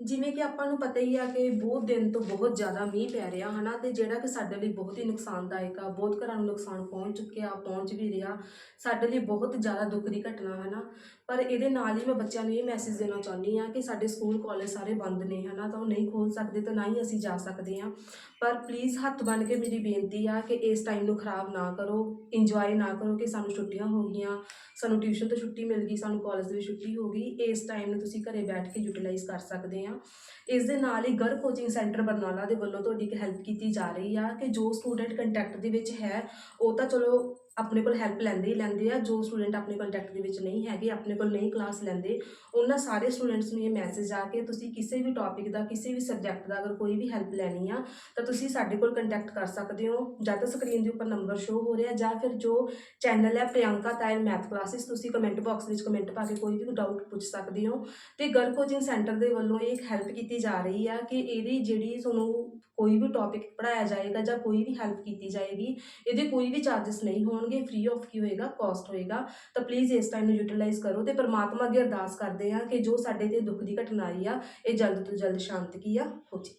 ਜਿਵੇਂ ਕਿ ਆਪਾਂ ਨੂੰ ਪਤਾ ਹੀ ਆ ਕਿ ਬਹੁਤ ਦਿਨ ਤੋਂ ਬਹੁਤ ਜ਼ਿਆਦਾ ਮੀਂਹ ਪੈ ਰਿਹਾ, ਹਨਾ, ਤੇ ਜਿਹੜਾ ਕਿ ਸਾਡੇ ਲਈ ਬਹੁਤ ਹੀ ਨੁਕਸਾਨਦਾਇਕ ਆ, ਬਹੁਤ ਘਰਾਂ ਨੂੰ ਨੁਕਸਾਨ ਪਹੁੰਚ ਚੁੱਕਿਆ, ਪਹੁੰਚ ਵੀ ਰਿਹਾ, ਸਾਡੇ ਲਈ ਬਹੁਤ ਜ਼ਿਆਦਾ ਦੁੱਖ ਦੀ ਘਟਨਾ ਹੈ ਨਾ ਪਰ ਇਹਦੇ ਨਾਲ ਹੀ ਮੈਂ ਬੱਚਿਆਂ ਨੂੰ ਇਹ ਮੈਸੇਜ ਦੇਣਾ ਚਾਹੁੰਦੀ ਆ ਕਿ ਸਾਡੇ ਸਕੂਲ ਕਾਲਜ ਸਾਰੇ ਬੰਦ ਨੇ, ਹਨਾ, ਤਾਂ ਉਹ ਨਹੀਂ ਖੋਲ ਸਕਦੇ ਤਾਂ ਨਾ ਹੀ ਅਸੀਂ ਜਾ ਸਕਦੇ ਆ ਪਰ ਪਲੀਜ਼ ਹੱਥ ਬੰਨ ਕੇ ਮੇਰੀ ਬੇਨਤੀ ਆ ਕਿ ਇਸ ਟਾਈਮ ਨੂੰ ਖਰਾਬ ਨਾ ਕਰੋ ਇੰਜੋਏ ਨਾ ਕਰੋ ਕਿ ਸਾਨੂੰ ਛੁੱਟੀਆਂ ਹੋ ਗਈਆਂ, ਸਾਨੂੰ ਟਿਊਸ਼ਨ ਤੋਂ ਛੁੱਟੀ ਮਿਲ ਗਈ, ਸਾਨੂੰ ਕਾਲਜ ਵਿੱਚ ਛੁੱਟੀ ਹੋ ਗਈ, ਇਸ ਟਾਈਮ ਨੂੰ ਤੁਸੀਂ ਘਰੇ ਬੈਠ ਕੇ ਯੂਟਿਲਾਈਜ਼ ਕਰ ਸਕਦੇ ਆ। ਇਸ ਦੇ ਨਾਲ ਹੀ ਗਰ ਕੋਚਿੰਗ ਸੈਂਟਰ ਬਰਨਾਲਾ ਦੇ ਵੱਲੋਂ ਤੁਹਾਡੀ ਇੱਕ ਹੈਲਪ ਕੀਤੀ ਜਾ ਰਹੀ ਆ ਕਿ ਜੋ ਸਟੂਡੈਂਟ ਕੰਟੈਕਟ ਦੇ ਵਿੱਚ ਹੈ, ਉਹ ਤਾਂ ਚਲੋ ਆਪਣੇ ਕੋਲ ਹੈਲਪ ਲੈਂਦੇ ਹੀ ਲੈਂਦੇ ਆ, ਜੋ ਸਟੂਡੈਂਟ ਆਪਣੇ ਕੰਟੈਕਟ ਦੇ ਵਿੱਚ ਨਹੀਂ ਹੈਗੇ, ਆਪਣੇ ਕੋਲ ਨਹੀਂ ਕਲਾਸ ਲੈਂਦੇ, ਉਹਨਾਂ ਸਾਰੇ ਸਟੂਡੈਂਟਸ ਨੂੰ ਇਹ ਮੈਸੇਜ ਆ ਕਿ ਤੁਸੀਂ ਕਿਸੇ ਵੀ ਟੌਪਿਕ ਦਾ, ਕਿਸੇ ਵੀ ਸਬਜੈਕਟ ਦਾ ਅਗਰ ਕੋਈ ਵੀ ਹੈਲਪ ਲੈਣੀ ਆ, ਤਾਂ ਤੁਸੀਂ ਸਾਡੇ ਕੋਲ ਕੰਟੈਕਟ ਕਰ ਸਕਦੇ ਹੋ। ਜਾਂ ਤਾਂ ਸਕਰੀਨ ਦੇ ਉੱਪਰ ਨੰਬਰ ਸ਼ੋ ਹੋ ਰਿਹਾ, ਜਾਂ ਫਿਰ ਜੋ ਚੈਨਲ ਹੈ ਪ੍ਰਿਯੰਕਾ ਤਾਇਰ ਮੈਥ ਕਲਾਸਿਸ ਤੁਸੀਂ ਕਮੈਂਟ ਬਾਕਸ ਵਿੱਚ ਕਮੈਂਟ ਪਾ ਕੇ ਕੋਈ ਵੀ ਡਾਊਟ ਪੁੱਛ ਸਕਦੇ ਹੋ। ਤੇ ਗਰ ਕੋਚਿੰਗ ਸੈਂਟਰ ਦੇ ਵੱਲੋਂ ਇਹ ਹੈਲਪ ਕੀਤੀ ਜਾ ਰਹੀ ਆ ਕਿ ਇਹਦੀ ਜਿਹੜੀ ਤੁਹਾਨੂੰ ਕੋਈ ਵੀ ਟੌਪਿਕ ਪੜਾਇਆ ਜਾਏਗਾ ਜਾਂ ਕੋਈ ਵੀ ਹੈਲਪ ਕੀਤੀ ਜਾਏਗੀ, ਇਹਦੇ ਕੋਈ ਵੀ ਚਾਰजेस ਨਹੀਂ ਹੋਣ ਹੋਣਗੇ ਫ੍ਰੀ ਆਫ ਕੀ ਹੋਏਗਾ ਕਾਸਟ ਹੋਏਗਾ, ਤਾਂ ਪਲੀਜ਼ ਇਸ ਟਾਈਮ ਨੂੰ ਯੂਟਿਲਾਈਜ਼ ਕਰੋ ਤੇ ਪਰਮਾਤਮਾ ਅੱਗੇ ਅਰਦਾਸ ਕਰਦੇ ਆ ਕਿ ਜੋ ਸਾਡੇ ਤੇ ਦੁੱਖ ਦੀ ਘਟਨਾ ਆਈ ਆ, ਇਹ ਜਲਦ ਤੋਂ ਜਲਦ ਸ਼ਾਂਤ ਕੀ ਆ, ਹੋ ਜੇ।